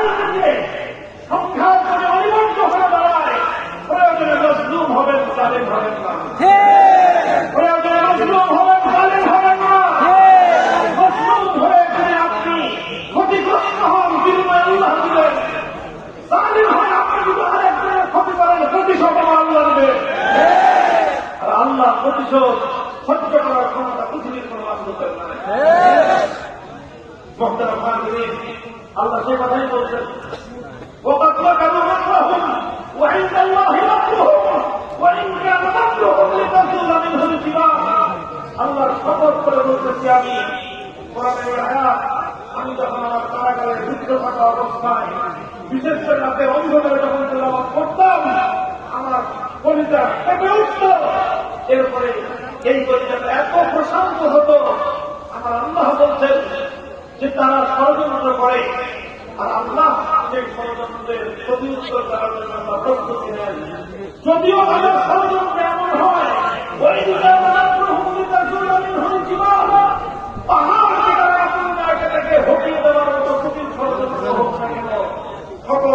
রাজনীতিতে সংঘাত করে অনিবার্য দাঁড়ায় প্রয়োজনে মজলুম হবেন জালেম হবেন না। প্রয়োজনে মজলুম হবেন জালেম হবেন না মজলুম যদি আপনি ক্ষতিগ্রস্ত হন ক্ষতি প্রতিশোধ আল্লাহ করার ক্ষমতা পৃথিবীর মহতারা ফাঁকিরিন, আল্লাহ সে কথাই বলছেন وقد مكروا مكرهم وعند الله مكرهم وإن كان مكرهم لتزول منه الجبال আল্লাহর শপথ করে বলতেছি আমি কোরআনের এই আয়াত আমি যখন আমার কারাগারে যুদ্ধ থাকা অবস্থায় বিশেষ করে রাতে অন্ধকারে যখন তেলাওয়াত করতাম আমার কলিজা কেঁপে উঠত এরপরে এই কলিজাটা এত প্রশান্ত হতো আমার আল্লাহ বলছেন যে তারা ষড়যন্ত্র করে, আর আল্লাহ যে ষড়যন্ত্রের প্রতিউত্তর করার জন্য আমরা প্রস্তুতি নেন যদিও তাদের ষড়যন্ত্র এমন হয়, ওই সকল